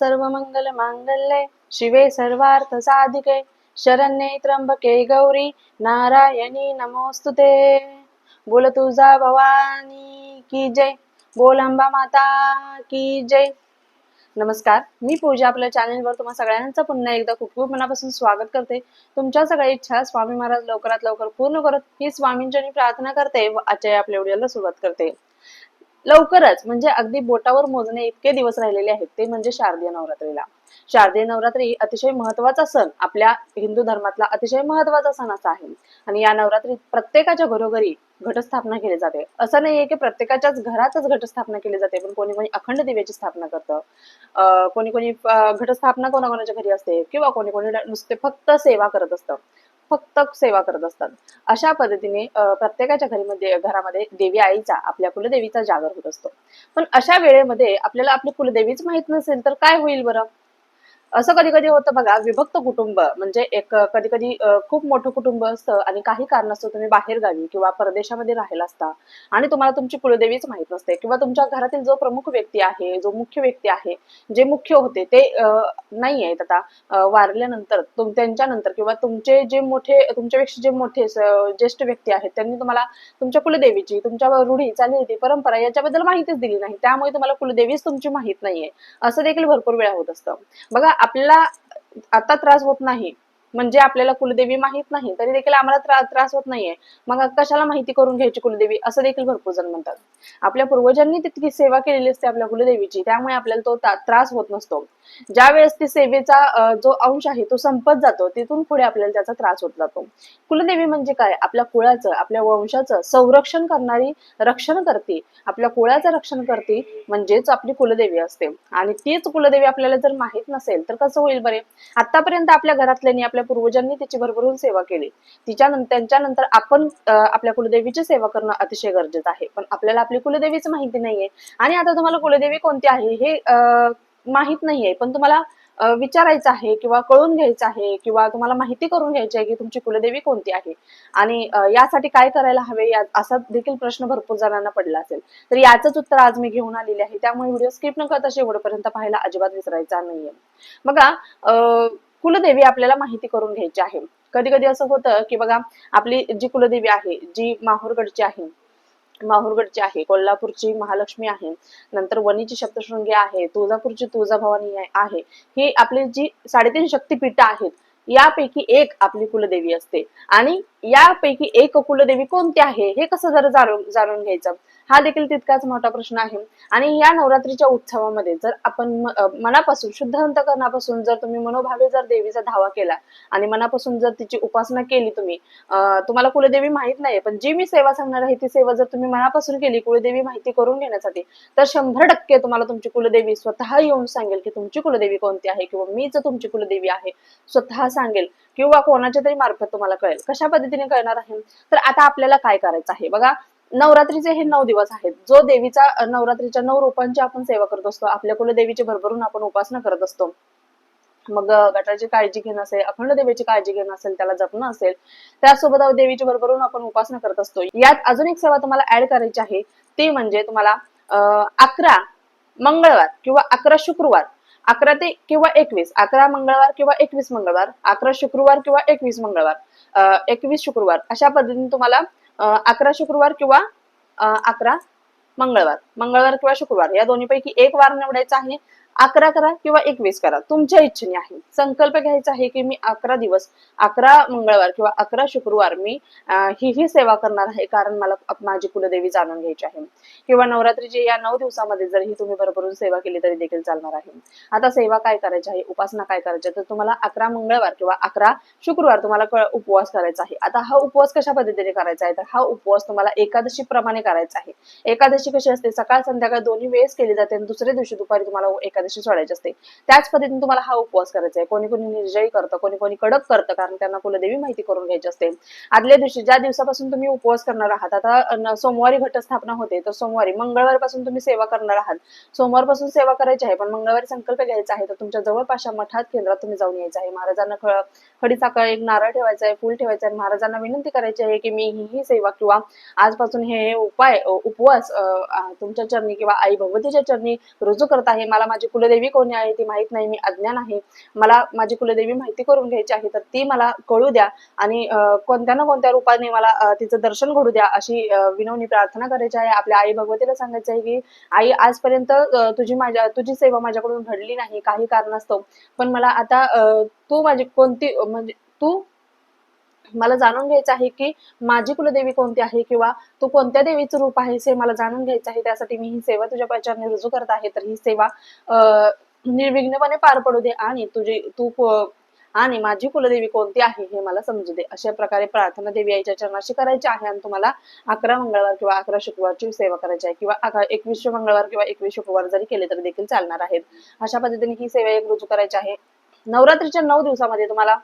सर्व मंगल मांगल्ये. शिवे सर्वार्थ साधिके. शरण्ये त्र्यंबके गौरी. नारायणी नमोस्तुते बोल तुझा भवानी की जय. बोल अंबा माता की जय. नमस्कार. मी पूजा आपल्या चॅनलवर तुम्हा सगळ्यांचं पुन्हा एकदा खूप खूप मनापासून स्वागत करते. तुमच्या सगळ्या इच्छा स्वामी महाराज लवकरात लवकर पूर्ण करत ही स्वामींची प्रार्थना करते व आजच्या आपल्या व्हिडिओला सुरुवात करते. लवकरच म्हणजे अगदी बोटावर मोजणे इतके दिवस राहिलेले आहेत ते म्हणजे शारदीय नवरात्रीला. शारदीय नवरात्री अतिशय महत्त्वाचा सण आपल्या हिंदू धर्मातला अतिशय महत्त्वाचा सण असा आहे. आणि या नवरात्रीत प्रत्येकाच्या घरोघरी घटस्थापना केली जाते. असं नाहीये की प्रत्येकाच्याच घरातच घटस्थापना केली जाते पण कोणी कोणी अखंड दिव्याची स्थापना करतं. अं, कोणी कोणी घटस्थापना कोणाकोणाच्या घरी असते किंवा कोणी कोणी नुसते फक्त सेवा करत असतं. फक्त सेवा करत असतात. अशा पद्धतीने प्रत्येकाच्या प्रत्येकाच्या घरीमध्ये घरामध्ये देवी आईचा आपल्या कुलदेवीचा जागर होत असतो. पण अशा वेळेमध्ये आपल्याला आपली कुलदेवीच माहीत नसेल तर काय होईल बरं? असं कधी कधी होतं बघा विभक्त कुटुंब म्हणजे एक कधी कधी खूप मोठं कुटुंब असतं आणि काही कारणास्तव तुम्ही बाहेर गावी किंवा परदेशामध्ये राहिला असता आणि तुम्हाला तुमची कुलदेवीच माहीत नसते किंवा तुमच्या घरातील जो प्रमुख व्यक्ती आहे जो मुख्य व्यक्ती आहे जे मुख्य होते ते नाही आहेत आता. वारल्यानंतर तुम त्यांच्यानंतर किंवा तुमचे जे मोठे तुमच्यापेक्षा जे मोठे ज्येष्ठ व्यक्ती आहेत त्यांनी तुम्हाला तुमच्या कुलदेवीची तुमच्या रूढी चालीरीती परंपरा याच्याबद्दल माहितीच दिली नाही. त्यामुळे तुम्हाला कुलदेवीच तुमची माहीत नाहीये. असं देखील भरपूर वेळा होत असतं. बघा आपल्याला आता त्रास होत नाही. म्हणजे आपल्याला कुलदेवी माहीत नाही तरी देखील आम्हाला त्रा- त्रास होत नाहीये. मग कशाला माहिती करून घ्यायची कुलदेवी? असं देखील भरपूर जण म्हणतात. आपल्या पूर्वजांनी तितकी सेवा केलेली असते आपल्या कुलदेवीची त्यामुळे आपल्याला तो त्रास होत नसतो. ज्या वेळेस ती सेवेचा जो अंश आहे तो संपत जातो तिथून पुढे आपल्याला त्याचा त्रास होत जातो. कुलदेवी म्हणजे काय? आपल्या कुळाचं आपल्या वंशाचं संरक्षण करणारी रक्षण करते. आपल्या कुळाचं रक्षण करते म्हणजेच आपली कुलदेवी असते. आणि तीच कुलदेवी आपल्याला जर माहीत नसेल तर कसं होईल बरे? आतापर्यंत आपल्या घरातल्यानी आपल्या पूर्वजांनी तिची भरभरून सेवा केली. तिच्या त्यांच्यानंतर आपण आपल्या कुलदेवीची सेवा करणं अतिशय गरजेचं आहे. पण आपल्याला आपली कुलदेवीच माहिती नाहीये. आणि आता तुम्हाला कुलदेवी कोणती आहे हे अं, माहीत नाहीये. पण तुम्हाला विचारायचं आहे किंवा कळून घ्यायचं आहे किंवा तुम्हाला माहिती करून घ्यायची आहे की तुमची कुलदेवी कोणती आहे. आणि यासाठी काय करायला हवे या असा देखील प्रश्न भरपूर जणांना पडला असेल. तर याचंच उत्तर आज मी घेऊन आलेले आहे. त्यामुळे व्हिडिओ स्किप न करता शेवटपर्यंत पाहायला अजिबात विसरायचा नाहीये. बघा अं, कुलदेवी आपल्याला माहिती करून घ्यायची आहे. कधी कधी असं होतं की बघा आपली जी कुलदेवी आहे जी माहूरगडची आहे माहूरगडची आहे कोल्हापूरची महालक्ष्मी आहे नंतर वणीची सप्तशृंगी आहे तुळजापूरची तुळजाभवानी आहे- ही आपली जी साडेतीन शक्तिपीठ आहेत यापैकी एक आपली कुलदेवी असते. आणि यापैकी एक कुलदेवी कोणती आहे हे कसं जर जाणून जाणून घ्यायचं? हा देखील तितकाच मोठा प्रश्न आहे. आणि या नवरात्रीच्या उत्सवामध्ये जर आपण मनापासून शुद्ध अंतकरणापासून जर तुम्ही मनोभावे जर देवीचा धावा केला आणि मनापासून जर तिची उपासना केली तुम्ही तुम्हाला कुलदेवी माहीत नाही पण जी मी सेवा सांगणार आहे ती सेवा जर तुम्ही मनापासून केली कुलदेवी माहिती करून घेण्यासाठी तर शंभर टक्के तुम्हाला तुमची कुलदेवी स्वतः येऊन सांगेल की तुमची कुलदेवी कोणती आहे किंवा मीच तुमची कुलदेवी आहे स्वतः सांगेल किंवा कोणाच्या तरी मार्फत तुम्हाला कळेल. कशा पद्धतीने कळणार आहे? तर आता आपल्याला काय करायचं आहे? बघा नवरात्रीचे हे नऊ दिवस आहेत. जो देवीचा नवरात्रीच्या नऊ रूपांची आपण सेवा करत असतो आपल्या कुलदेवीची भरभरून आपण उपासना करत असतो. मग गटाची काळजी घेणं असेल अखंड देवीची काळजी घेणं असेल त्याला जपणं असेल त्यासोबत देवीची भरभरून आपण उपासना करत असतो. यात अजून एक सेवा तुम्हाला ऍड करायची आहे ती म्हणजे तुम्हाला अकरा मंगळवार किंवा अकरा शुक्रवार. अकरा ते किंवा एकवीस. अकरा मंगळवार किंवा एकवीस मंगळवार. अकरा शुक्रवार किंवा एकवीस मंगळवार. अ, एकवीस शुक्रवार. अशा पद्धतीने तुम्हाला अकरा शुक्रवार किंवा अकरा मंगळवार. मंगळवार किंवा शुक्रवार. या दोन्हीपैकी एक वार निवडायचा आहे. अकरा करा किंवा एकवीस करा. तुमच्या इच्छेने आहे. संकल्प घ्यायचा आहे की मी अकरा दिवस अकरा मंगळवार किंवा अकरा शुक्रवार मी ही ही सेवा करणार आहे कारण मला माझी कुलदेवी जाणून घ्यायची आहे. किंवा नवरात्रीची या नऊ दिवसामध्ये जर ही तुम्ही भरभरून सेवा केली तरी देखील चालणार आहे. आता सेवा काय करायची आहे? उपासना काय करायची आहे? तर तुम्हाला अकरा मंगळवार किंवा अकरा शुक्रवार तुम्हाला उपवास करायचा आहे. आता हा उपवास कशा पद्धतीने करायचा आहे? तर हा उपवास तुम्हाला एकादशी प्रमाणे करायचा आहे. एकादशी कशी असते? सकाळ संध्याकाळ दोन्ही वेळेस केली जाते आणि दुसऱ्या दिवशी दुपारी तुम्हाला एकादशी सोडायची असते. त्याच पद्धतीने तुम्हाला हा उपवास करायचा आहे. कोणी कोणी निर्जयी करतं कोणी कोणी कडक करतं कारण त्यांना कुलदेवी माहिती करून घ्यायची असते. आदल्या दिवशी ज्या दिवसापासून तुम्ही उपवास करणार आहात आता सोमवारी घटस्थापना होते तर सोमवारी मंगळवारपासून तुम्ही सेवा करणार आहात. सोमवारपासून सेवा करायची आहे पण मंगळवारी संकल्प घ्यायचा आहे तर तुमच्या जवळपासच्या मठात केंद्रात तुम्ही जाऊन यायचं आहे. महाराजांना खडीचा एक नारळ ठेवायचा आहे फुल ठेवायचं आहे. महाराजांना विनंती करायची आहे की मी ही ही सेवा किंवा आजपासून हे हे उपाय उपवास तुमच्या चरणी किंवा आई भगवतीच्या चरणी रुजू करत आहे. मला माझी कुलदेवी कोणी आहे ती माहीत नाही मी अज्ञान आहे. मला माझी कुलदेवी माहिती करून घ्यायची आहे तर ती मला कळू द्या आणि कोणत्या ना कोणत्या रूपाने मला तिचं दर्शन घडू द्या अशी विनवणी प्रार्थना करायची आहे. आपल्या आई भगवतीला सांगायचं आहे की आई आजपर्यंत तुझी माझ्या तुझी सेवा माझ्याकडून घडली नाही काही कारणास्तव. पण मला आता अं, तू माझी कोणती म्हणजे तू मला जाणून घ्यायचं आहे की माझी कुलदेवी कोणती आहे किंवा तू कोणत्या देवीचं रूप आहेस हे मला जाणून घ्यायचं आहे. त्यासाठी मी ही सेवा तुझ्या पायाने रुजू करत आहे. तर ही सेवा निर्विघ्नपणे पार पडू दे आणि तुझी तू आणि माझी कुलदेवी कोणती आहे हे मला समजू दे. अशा प्रकारे प्रार्थना देवी आईच्या चरणाशी करायची आहे आणि तुम्हाला अकरा मंगळवार किंवा अकरा शुक्रवारची सेवा करायची आहे किंवा एकवीस मंगळवार किंवा एकवीस शुक्रवार जरी केले तरी देखील चालणार आहेत. अशा पद्धतीने ही सेवा एक रुजू करायची आहे. नवरात्रीच्या नऊ दिवसामध्ये तुम्हाला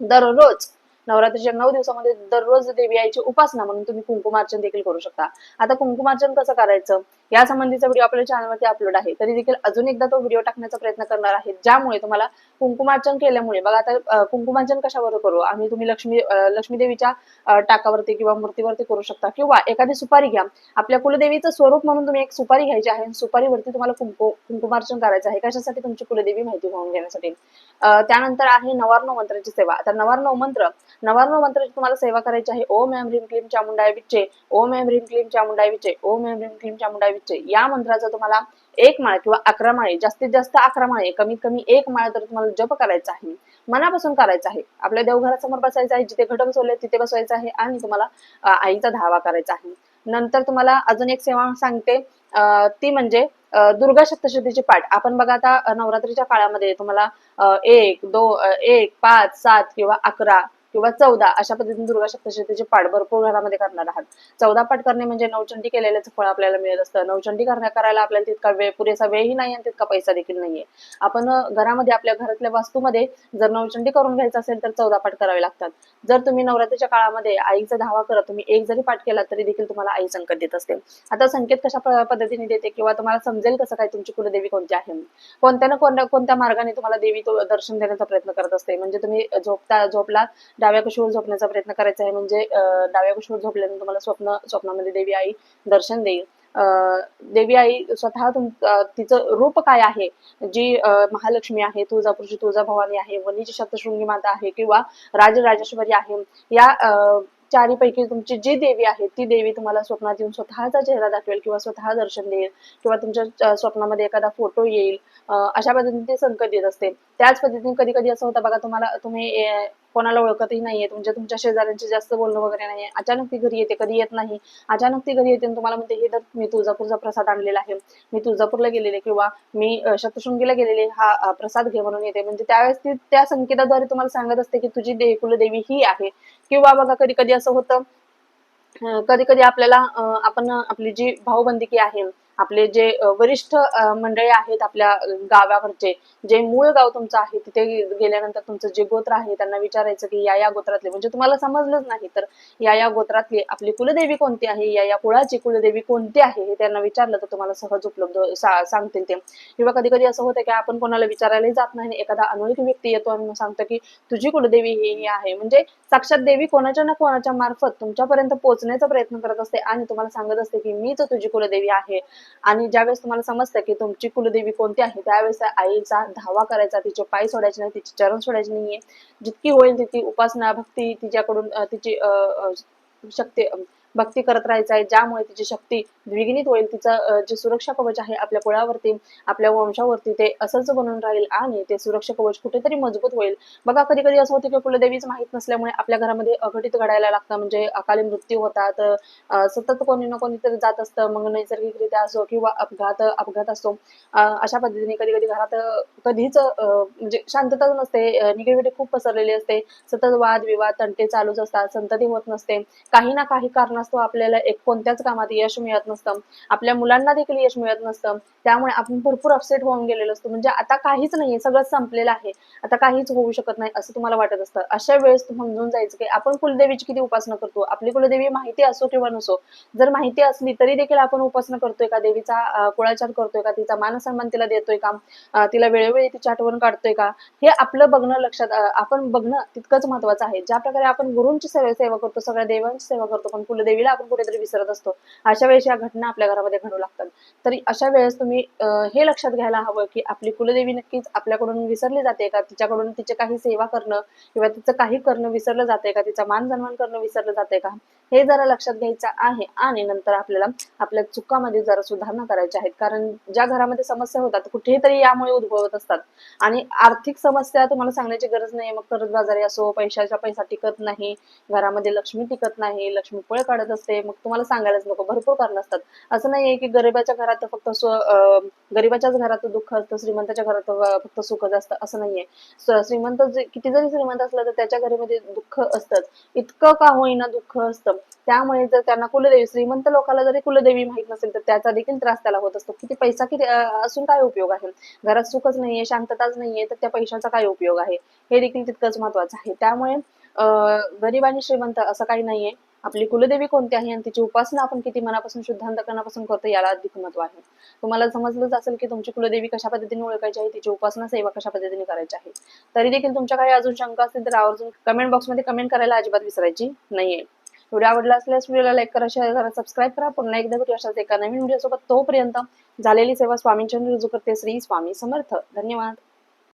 दररोज नवरात्रीच्या नऊ दिवसामध्ये दररोज देवी आईची उपासना म्हणून तुम्ही कुंकुमार्चन देखील करू शकता. आता कुंकुमार्चन कसं करायचं? या संबंधीचा व्हिडिओ आपल्या चॅनलवरती अपलोड आहे. तरी देखील अजून एकदा तो व्हिडिओ टाकण्याचा प्रयत्न करणार आहे. ज्यामुळे तुम्हाला कुंकुमार्चन केल्यामुळे बघा आता कुंकुमार्चन कशावर करू? आम्ही तुम्ही लक्ष्मी लक्ष्मी देवीच्या टाकावरती किंवा मूर्तीवरती करू शकता. किंवा एखादी सुपारी घ्या. आपल्या कुलदेवीचं स्वरूप म्हणून तुम्ही एक सुपारी घ्यायची आहे सुपारीवरती तुम्हाला कुंकु कुंकुमार्चन करायचं आहे. कशासाठी? तुमची कुलदेवी माहिती होऊन घेण्यासाठी. त्यानंतर आहे नवार नवार्णव मंत्राची सेवा. आता नवार नवार्णव मंत्र नवार्णव मंत्राची तुम्हाला सेवा करायची आहे. ओम एम ह्रीम क्लीम चामुंडाय विच्चे ओम एम ह्रीम क्लीम चामुंडाय विच्चे ओम एम ह्रीम क्लीम चामुंडाय विच्चे या मंत्राचा तुम्हाला एक माळ किंवा अकरा माळे जास्तीत जास्त अकरा माळे कमीत कमी एक माळ तर तुम्हाला जप करायचा आहे. मनापासून करायचा आहे. आपल्या देवघरासमोर बसायचं आहे. जिथे घट बसवले तिथे बसवायचं आहे आणि तुम्हाला आईचा धावा करायचा आहे. नंतर तुम्हाला अजून एक सेवा सांगते. अं, ती म्हणजे दुर्गा सप्तशतीची पाठ. आपण बघा आता नवरात्रीच्या काळामध्ये तुम्हाला एक दो एक पाच सात किंवा अकरा किंवा चौदा अशा पद्धतीने दुर्गा सप्तशतीचे पाठ भरपूर घरामध्ये करणार आहात. चौदा पाठ करणे म्हणजे नवचंडी केलेल्याचं फळ आपल्याला मिळत असतं. नवचंडी करण्या करायला आपल्याला तितका वेळ पुरेसा वेळही नाही आणि तितका पैसा देखील नाहीये. आपण घरामध्ये आपल्या घरातल्या वास्तूमध्ये जर नवचंडी करून घ्यायचं असेल तर चौदा पाठ करावे लागतात. जर तुम्ही नवरात्रीच्या काळामध्ये आईचा धावा करत तुम्ही एक जरी पाठ केला तरी देखील तुम्हाला आई संकट देत असते. आता संकेत कशा पद्धतीने देते किंवा तुम्हाला समजेल कसं काय तुमची कुलदेवी कोणती आहे? कोणत्या ना कोणत्या कोणत्या मार्गाने तुम्हाला देवी दर्शन देण्याचा प्रयत्न करत असते? म्हणजे तुम्ही झोपता झोपला डाव्या कशीवर झोपण्याचा प्रयत्न करायचा आहे. म्हणजे डाव्या कशीवर झोपल्याने तुम्हाला स्वप्न स्वप्नामध्ये देवी आई दर्शन देईल. अं, देवी आई स्वतः तुम तिचं रूप काय आहे? जी महालक्ष्मी आहे तुळजापूरची तुळजाभवानी आहे वनीची सप्तशृंगी माता आहे किंवा राजराजेश्वरी आहे या अं, चारीपैकी तुमची जी देवी आहे ती देवी तुम्हाला स्वप्नात येऊन स्वतःचा चेहरा दाखवेल किंवा स्वतः दर्शन देईल किंवा तुमच्या स्वप्नामध्ये एखादा फोटो येईल. अं, अशा पद्धतीने ते संकट देत असते. त्याच पद्धतीने कधी कधी असं होतं बघा तुम्हाला तुम्ही कोणाला ओळखतही नाहीये म्हणजे तुमच्या शेजाऱ्यांची जास्त बोलणं वगैरे नाहीये. अचानक ती घरी येते कधी येत नाही. अचानक ती घरी येते आणि तुम्हाला म्हणते हे तर मी तुळजापूरचा प्रसाद आणलेला आहे. मी तुळजापूरला गेलेले किंवा मी शतशृंगीला गेलेले हा प्रसाद घे म्हणून येते. म्हणजे त्यावेळेस ती त्या संकेताद्वारे तुम्हाला सांगत असते की तुझी दे कुलदेवी ही आहे. किंवा बघा कधी कधी असं होतं कधी कधी आपल्याला आपण आपली जी भाऊबंदिकी आहे आपले जे वरिष्ठ मंडळी आहेत आपल्या गावाकडचे जे मूळ गाव तुमचं आहे तिथे गेल्यानंतर तुमचं जे गोत्र आहे त्यांना विचारायचं की या या गोत्रातले म्हणजे तुम्हाला समजलंच नाही तर या या गोत्रातली आपली कुलदेवी कोणती आहे या या कुळाची कुलदेवी कोणती आहे हे त्यांना विचारलं तर तुम्हाला सहज उपलब्ध सांगतील ते. किंवा कधी कधी असं होतं की आपण कोणाला विचारायला जात नाही एखादा अनोळखी व्यक्ती येतो आणि मग सांगतो की तुझी कुलदेवी ही ही आहे. म्हणजे साक्षात देवी कोणाच्या ना कोणाच्या मार्फत तुमच्यापर्यंत पोहोचण्याचा प्रयत्न करत असते आणि तुम्हाला सांगत असते की मीच तुझी कुलदेवी आहे. आणि ज्यावेळेस तुम्हाला समजतं की तुमची कुलदेवी कोणती आहे त्यावेळेस आईचा धावा करायचा तिचे पाय सोडायचे नाही तिचे चरण सोडायचे नाहीये. जितकी होईल तितकी उपासना भक्ती तिच्याकडून तिची अं, अं, शक्ती भक्ती करत राहायचं आहे ज्यामुळे तिची शक्ती द्विगुणित होईल. तिचं जे सुरक्षा कवच आहे आपल्या कुळावरती आपल्या वंशावरती ते असंच बनून राहील आणि ते सुरक्षा कवच कुठेतरी मजबूत होईल. बघा कधी कधी असं होतं की कुलदेवीच माहीत नसल्यामुळे आपल्या घरामध्ये अघटित घडायला लागतं. म्हणजे अकाली मृत्यू होतात सतत कोणी ना कोणीतरी जात असतं. मग नैसर्गिकरित्या असो किंवा अपघात अपघात असतो. अशा पद्धतीने कधी कधी घरात कधीच अं, म्हणजे शांतता नसते. निगेटिव्हिटी खूप पसरलेली असते. सतत वाद विवाद तंटे चालूच असतात. संतती होत नसते. काही ना काही कारण कारणास्तव आपल्याला एक कोणत्याच कामात यश मिळत नसतं. आपल्या मुलांना देखील यश मिळत नसतं. त्यामुळे आपण भरपूर अपसेट होऊन गेलेलो असतो. म्हणजे आता काहीच नाहीये. सगळं संपलेलं आहे. आता काहीच होऊ शकत नाही असं तुम्हाला वाटत असतं. अशा वेळेस समजून जायचं की आपण कुलदेवीची किती उपासना करतो. आपली कुलदेवी माहिती असो किंवा नसो जर माहिती असली तरी देखील आपण उपासना करतोय का? देवीचा कुळाचार करतोय का? तिचा मानसन्मान तिला देतोय का? तिला वेळोवेळी तिची आठवण काढतोय का? हे आपलं बघणं लक्षात आपण बघणं तितकंच महत्वाचं आहे. ज्या प्रकारे आपण गुरूंची सेवा सेवा करतो सगळ्या देवांची सेवा करतो पण कुलदेवी देवीला आपण कुठेतरी विसरत असतो. अशा वेळेस या घटना आपल्या घरामध्ये घडू लागतात. तरी अशा वेळेस तुम्ही हे लक्षात घ्यायला हवं की आपली कुलदेवी नक्कीच आपल्याकडून विसरली जाते का? तिच्याकडून तिचे काही सेवा करणं किंवा तिचं काही करणं विसरलं जाते का? तिचा मान सन्मान करणं विसरलं जाते का? हे जरा लक्षात घ्यायचं आहे आणि नंतर आपल्याला आपल्या चुकामध्ये जरा सुधारणा करायच्या आहेत कारण ज्या घरामध्ये समस्या होतात कुठेही तरी यामुळे उद्भवत असतात. आणि आर्थिक समस्या तुम्हाला सांगण्याची गरज नाही. मग कर्जबाजारी असो पैशाचा पैसा टिकत नाही घरामध्ये लक्ष्मी टिकत नाही लक्ष्मी पळ काढत असते मग तुम्हाला सांगायलाच नको. भरपूर कारण असतात. असं नाहीये की गरिबाच्या घरात फक्त सु- अं, गरिबाच्याच घरात दुःख असतं श्रीमंताच्या घरात फक्त सुखच असतं असं नाहीये. श्रीमंत किती जरी श्रीमंत असलं तर त्याच्या घरीमध्ये दुःख असतंच. इतकं का होईना दुःख असतं. त्यामुळे जर त्यांना कुलदेवी श्रीमंत लोकांना जरी कुलदेवी माहीत नसेल तर त्याचा देखील त्रास त्याला होत असतो. किती पैसा किती असून काय उपयोग आहे? घरात सुखच नाहीये शांतताच नाहीये तर त्या पैशाचा काय उपयोग आहे? हे देखील तितकंच महत्वाचं आहे. त्यामुळे अं, गरीब आणि श्रीमंत असं काही नाहीये. आपली कुलदेवी कोणती आहे आणि तिची उपासना आपण किती मनापासून शुद्धांतकरणापासून करतो याला अधिक महत्त्व आहे. तुम्हाला समजलंच असेल की तुमची कुलदेवी कशा पद्धतीने ओळखायची आहे तिची उपासना सेवा कशा पद्धतीने करायची आहे. तरी देखील तुमच्या काही अजून शंका असतील तर आवर्जून कमेंट बॉक्समध्ये कमेंट करायला अजिबात विसरायची नाहीये. व्हिडिओ आवडला असल्यास व्हिडिओला लाईक करा शेअर करा सबस्क्राईब करा. पुन्हा एकदा भेटू अशाच एका नवीन व्हिडिओ सोबत. तोपर्यंत झालेली सेवा स्वामींच्या रुजू करते श्री स्वामी समर्थ. धन्यवाद.